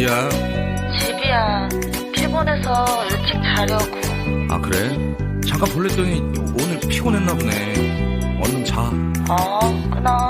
어디야? 집이야. 피곤해서 일찍 자려고. 아 그래? 잠깐 볼랬더니 오늘 피곤했나 보네. 얼른 자. 어, 끊어.